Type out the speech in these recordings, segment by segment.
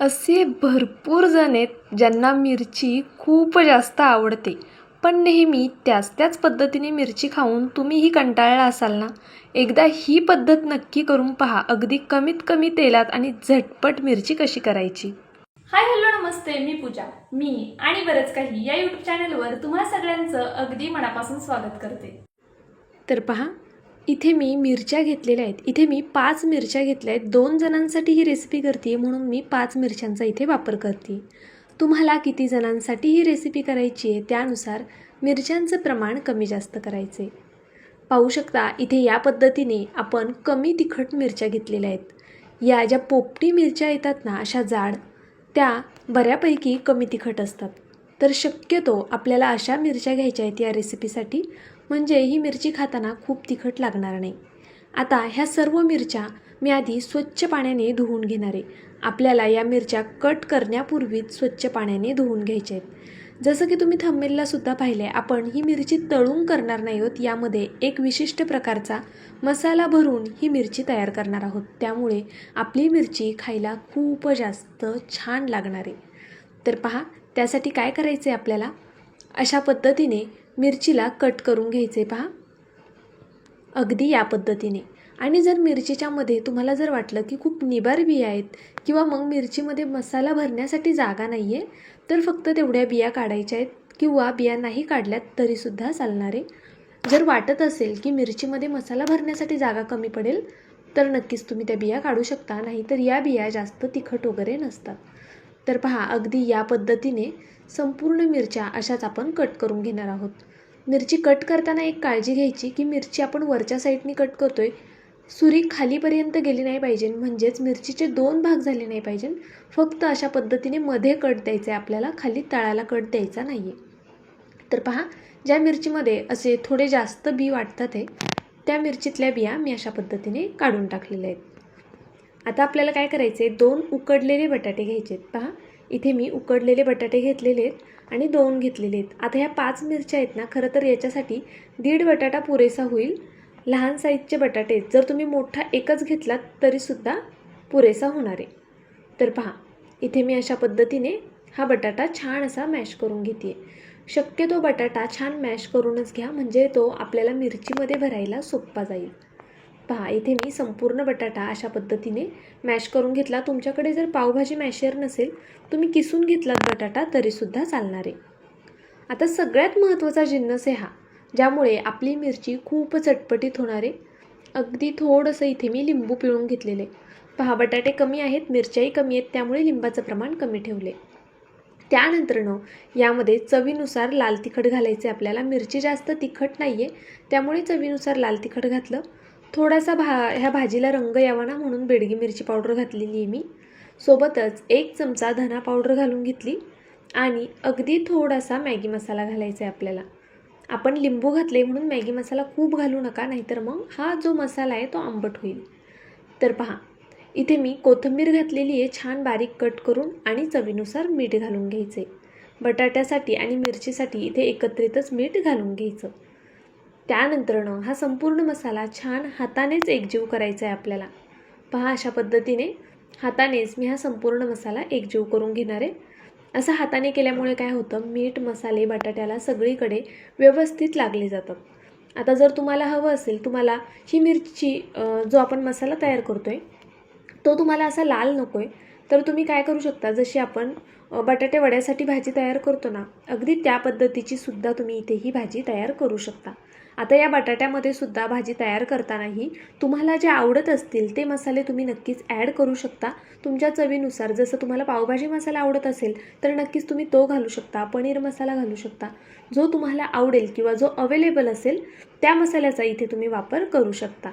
असे भरपूर जण आहेत ज्यांना मिरची खूप जास्त आवडते. पण नेहमी त्याच त्याच पद्धतीने मिरची खाऊन तुम्हीही कंटाळला असाल ना? एकदा ही पद्धत नक्की करून पहा. अगदी कमीत कमी तेलात आणि झटपट मिरची कशी करायची? हाय हॅलो नमस्ते. मी पूजा. मी आणि बरंच काही या यूट्यूब चॅनलवर तुम्हा सगळ्यांचं अगदी मनापासून स्वागत करते. तर पहा इथे मी मिरच्या घेतलेल्या आहेत. इथे मी पाच मिरच्या घेतल्या आहेत. दोन जणांसाठी ही रेसिपी करते म्हणून मी पाच मिरच्यांचा इथे वापर करते तुम्हाला किती जणांसाठी ही रेसिपी करायची आहे त्यानुसार मिरच्यांचं प्रमाण कमी जास्त करायचे पाहू शकता इथे या पद्धतीने आपण कमी तिखट मिरच्या घेतलेल्या आहेत. या ज्या पोपटी मिरच्या येतात ना अशा जाड त्या बऱ्यापैकी कमी तिखट असतात. तर शक्यतो आपल्याला अशा मिरच्या घ्यायच्या आहेत या रेसिपीसाठी म्हणजे ही मिरची खाताना खूप तिखट लागणार नाही. आता ह्या सर्व मिरच्या मी आधी स्वच्छ पाण्याने धुवून घेणार आहे. आपल्याला या मिरच्या कट करण्यापूर्वीच स्वच्छ पाण्याने धुवून घ्यायच्या आहेत. जसं की तुम्ही थंबेलला सुद्धा पाहिले आपण ही मिरची तळून करणार नाही आहोत यामध्ये एक विशिष्ट प्रकारचा मसाला भरून ही मिरची तयार करणार आहोत. त्यामुळे आपली मिरची खायला खूप जास्त छान लागणार आहे. तर पहा त्यासाठी काय करायचं आहे आपल्याला? अशा पद्धतीने मिरचीला कट करून घ्यायचे पहा. अगदी या पद्धतीने. आणि जर मिरचीच्यामध्ये तुम्हाला जर वाटलं की खूप निबार बिया आहेत किंवा मग मिरचीमध्ये मसाला भरण्यासाठी जागा नाही आहे तर फक्त तेवढ्या बिया काढायच्या आहेत किंवा बिया नाही काढल्यात तरीसुद्धा चालणारे जर वाटत असेल की मिरचीमध्ये मसाला भरण्यासाठी जागा कमी पडेल तर नक्कीच तुम्ही त्या बिया काढू शकता नाहीतर या बिया जास्त तिखट वगैरे नसतात. तर पहा अगदी या पद्धतीने संपूर्ण मिरच्या अशाच आपण कट करून घेणार आहोत. मिरची कट करताना एक काळजी घ्यायची की मिरची आपण वरच्या साईडनी कट करतो आहे सुरी खालीपर्यंत गेली नाही पाहिजे म्हणजेच मिरचीचे दोन भाग झाले नाही पाहिजे. फक्त अशा पद्धतीने मध्ये कट द्यायचं आहे आपल्याला खाली तळाला कट द्यायचा नाही आहे तर पहा ज्या मिरचीमध्ये असे थोडे जास्त बी वाटतात आहे त्या मिरचीतल्या बिया मी अशा पद्धतीने काढून टाकलेल्या आहेत. आता आपल्याला काय करायचं आहे दोन उकडलेले बटाटे घ्यायचे आहेत पहा इथे मी उकडलेले बटाटे घेतलेले आहेत आणि दोन घेतलेले आहेत. आता ह्या पाच मिरच्या आहेत ना खरं तर याच्यासाठी दीड बटाटा पुरेसा होईल. लहान साईजचे बटाटे आहेत. जर तुम्ही मोठा एकच घेतलात तरीसुद्धा पुरेसा होणार आहे. तर पहा इथे मी अशा पद्धतीने हा बटाटा छान असा मॅश करून घेते शक्यतो बटाटा छान मॅश करूनच घ्या म्हणजे तो आपल्याला मिरचीमध्ये भरायला सोपा जाईल. पहा इथे मी संपूर्ण बटाटा अशा पद्धतीने मॅश करून घेतला. तुमच्याकडे जर पावभाजी मॅशर नसेल तुम्ही किसून घेतलात बटाटा तरीसुद्धा चालणार आहे. आता सगळ्यात महत्त्वाचा जिन्नस आहे हा ज्यामुळे आपली मिरची खूप चटपटीत होणार आहे. अगदी थोडंसं इथे मी लिंबू पिळून घेतलेले पहा बटाटे कमी आहेत मिरच्याही कमी आहेत त्यामुळे लिंबाचं प्रमाण कमी ठेवले त्यानंतरनं यामध्ये चवीनुसार लाल तिखट घालायचे आपल्याला मिरची जास्त तिखट नाही आहे त्यामुळे चवीनुसार लाल तिखट घातलं. थोडासा भा ह्या भाजीला रंग यावा ना म्हणून बेडगी मिरची पावडर घातलेली आहे मी सोबतच एक चमचा धना पावडर घालून घेतली आणि अगदी थोडासा मॅगी मसाला घालायचा आहे आपल्याला. आपण लिंबू घातले म्हणून मॅगी मसाला खूप घालू नका नाहीतर मग हा जो मसाला आहे तो आंबट होईल. तर पहा इथे मी कोथिंबीर घातलेली आहे छान बारीक कट करून आणि चवीनुसार मीठ घालून घ्यायचे. बटाट्यासाठी आणि मिरचीसाठी इथे एकत्रितच मीठ घालून घ्यायचं. त्यानंतरनं हा संपूर्ण मसाला छान हातानेच एकजीव करायचा आहे आपल्याला. पहा अशा पद्धतीने हातानेच मी हा संपूर्ण मसाला एकजीव करून घेणार. आहे असं हाताने केल्यामुळे काय होतं मीठ मसाले बटाट्याला सगळीकडे व्यवस्थित लागले जातात आता जर तुम्हाला हवं असेल तुम्हाला ही मिरची जो आपण मसाला तयार करतो आहे तो तुम्हाला असा लाल नको आहे तर तुम्ही काय करू शकता जशी आपण बटाटे वड्यासाठी भाजी तयार करतो ना अगदी त्या पद्धतीची सुद्धा तुम्ही इथे ही भाजी तयार करू शकता. आता या बटाट्यामध्ये सुद्धा भाजी तयार करतानाही तुम्हाला जे आवडत असतील ते मसाले तुम्ही नक्कीच ॲड करू शकता. तुमच्या चवीनुसार जसं तुम्हाला पावभाजी मसाला आवडत असेल तर नक्कीच तुम्ही तो घालू शकता पनीर मसाला घालू शकता. जो तुम्हाला आवडेल किंवा जो अवेलेबल असेल त्या मसाल्याचा इथे तुम्ही वापर करू शकता.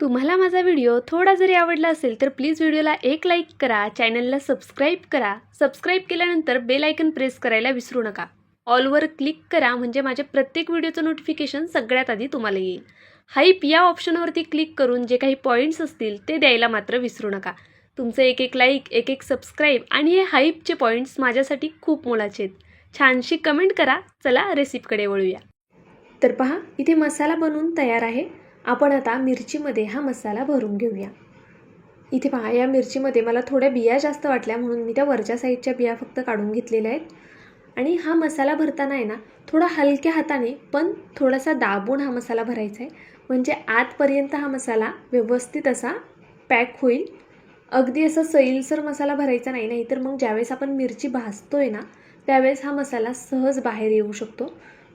तुम्हाला माझा व्हिडिओ थोडा जरी आवडला असेल तर प्लीज व्हिडिओला एक लाईक करा चॅनलला सबस्क्राईब करा. सबस्क्राईब केल्यानंतर बेल आयकन प्रेस करायला विसरू नका. ऑलवर क्लिक करा म्हणजे माझ्या प्रत्येक व्हिडिओचं नोटिफिकेशन सगळ्यात आधी तुम्हाला येईल. हाईप या ऑप्शनवरती क्लिक करून जे काही पॉईंट्स असतील ते द्यायला मात्र विसरू नका. तुमचं एक एक लाईक एक एक सबस्क्राईब आणि हे हाईपचे पॉईंट्स माझ्यासाठी खूप मोलाचे आहेत. छानशी कमेंट करा. चला रेसिपीकडे वळूया. तर पहा इथे मसाला बनवून तयार आहे. आपण आता मिरचीमध्ये हा मसाला भरून घेऊया. इथे पहा या मिरचीमध्ये मला थोड्या बिया जास्त वाटल्या म्हणून मी त्या वरच्या साईडच्या बिया फक्त काढून घेतलेल्या आहेत. आणि हा मसाला भरताना आहे ना थोडा हलक्या हाताने पण थोडासा दाबून हा मसाला भरायचा आहे. म्हणजे आतपर्यंत हा मसाला व्यवस्थित असा पॅक होईल. अगदी असा सैलसर मसाला भरायचा नाही नाही तर मग ज्यावेळेस आपण मिरची भाजतो आहे ना त्यावेळेस हा मसाला सहज बाहेर येऊ शकतो.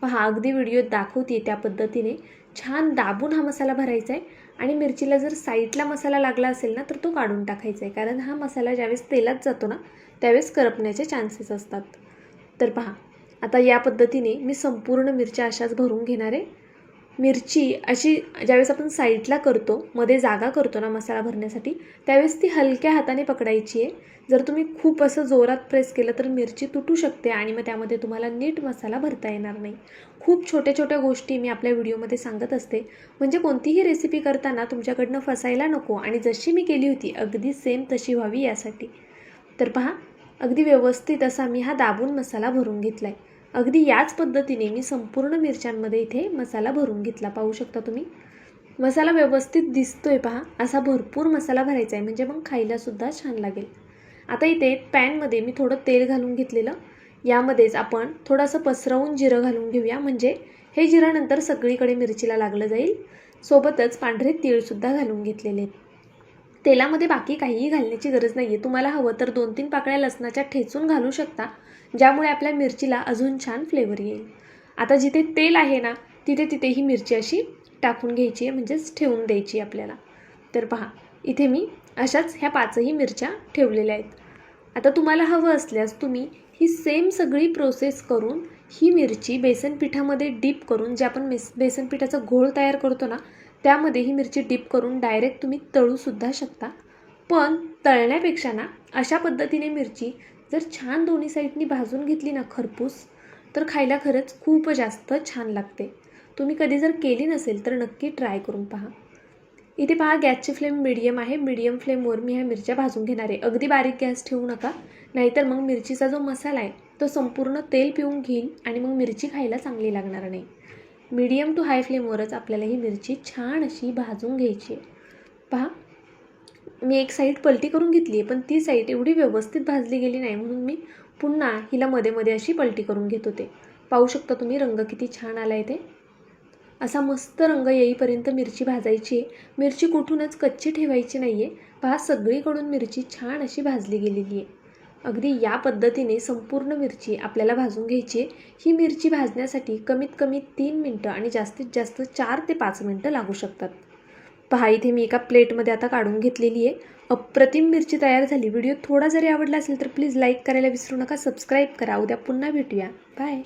पहा अगदी व्हिडिओत दाखवते त्या पद्धतीने. छान दाबून हा मसाला भरायचा आहे आणि मिरचीला जर साईडला मसाला लागला असेल ना तर तो काढून टाकायचा आहे. कारण हा मसाला ज्यावेळेस तेलात जातो ना त्यावेळेस करपण्याचे चान्सेस असतात. तर पहा आता या पद्धतीने मी संपूर्ण मिरच्या अशाच भरून घेणार आहे. मिरची अशी ज्यावेळेस आपण साईडला करतो मध्ये जागा करतो ना मसाला भरण्यासाठी त्यावेळेस ती हलक्या हाताने पकडायची आहे. जर तुम्ही खूप असं जोरात प्रेस केलं तर मिरची तुटू शकते आणि मग त्यामध्ये तुम्हाला नीट मसाला भरता येणार नाही. खूप छोट्या छोट्या गोष्टी मी आपल्या व्हिडिओमध्ये सांगत असते. म्हणजे कोणतीही रेसिपी करताना तुमच्याकडनं फसायला नको आणि जशी मी केली होती अगदी सेम तशी व्हावी यासाठी. तर पहा अगदी व्यवस्थित असा मी हा दाबून मसाला भरून घेतला आहे अगदी याच पद्धतीने मी संपूर्ण मिरच्यांमध्ये इथे मसाला भरून घेतला. पाहू शकता तुम्ही? मसाला व्यवस्थित दिसतोय पहा. असा भरपूर मसाला भरायचा आहे. म्हणजे मग खायलासुद्धा छान लागेल. आता इथे पॅनमध्ये मी थोडं तेल घालून घेतलेलं. यामध्येच आपण थोडंसं पसरवून जिरं घालून घेऊया. म्हणजे हे जिरं नंतर सगळीकडे मिरचीला लागलं जाईल. सोबतच पांढरे तीळसुद्धा घालून घेतलेले आहेत. तेलामध्ये बाकी काहीही घालण्याची गरज नाही आहे तुम्हाला हवं तर दोन तीन पाकळ्या लसणाच्या ठेचून घालू शकता. ज्यामुळे आपल्या मिरचीला अजून छान फ्लेवर येईल. आता जिथे तेल आहे ना तिथे तिथे ही मिरची अशी टाकून घ्यायची आहे म्हणजेच ठेवून द्यायची आपल्याला. तर पहा इथे मी अशाच ह्या पाचही मिरच्या ठेवलेल्या आहेत. आता तुम्हाला हवं असल्यास तुम्ही ही सेम सगळी प्रोसेस करून ही मिरची बेसन पिठामध्ये डीप करून जे आपण मिस बेसन पिठाचा घोळ तयार करतो ना त्यामध्ये ही मिरची डीप करून डायरेक्ट तुम्ही तळूसुद्धा शकता. पण तळण्यापेक्षा ना अशा पद्धतीने मिरची जर छान दोन्ही साईडनी भाजून घेतली ना खरपूस तर खायला खरंच खूप जास्त छान लागते. तुम्ही कधी जर केली नसेल तर नक्की ट्राय करून पहा. इथे पहा गॅसची फ्लेम मिडियम आहे. मिडियम फ्लेमवर मी ह्या मिरच्या भाजून घेणार आहे. अगदी बारीक गॅस ठेवू नका. नाहीतर मग मिरचीचा जो मसाला आहे तो संपूर्ण तेल पिऊन घेईल आणि मग मिरची खायला चांगली लागणार नाही. मीडियम टू हाय फ्लेमवरच आपल्याला ही मिरची छान अशी भाजून घ्यायची आहे. पहा मी एक साईड पलटी करून घेतली आहे पण ती साईड एवढी व्यवस्थित भाजली गेली नाही म्हणून मी पुन्हा हिला मध्ये मध्ये अशी पलटी करून घेत होते. पाहू शकता तुम्ही रंग किती छान आला आहे ते. असा मस्त रंग येईपर्यंत मिरची भाजायची आहे. मिरची कुठूनच कच्ची ठेवायची नाही आहे पहा सगळीकडून मिरची छान अशी भाजली गेलेली आहे. अगदी या पद्धतीने संपूर्ण मिरची आपल्याला भाजून घ्यायची आहे. ही मिरची भाजण्यासाठी कमीत कमी तीन मिनटं आणि जास्तीत जास्त चार ते पाच मिनटं लागू शकतात. पहा इथे मी एका प्लेटमध्ये आता काढून घेतलेली आहे. अप्रतिम मिरची तयार झाली. व्हिडिओ थोडा जरी आवडला असेल तर प्लीज लाईक करायला विसरू नका सबस्क्राईब करा. उद्या पुन्हा भेटूया. बाय.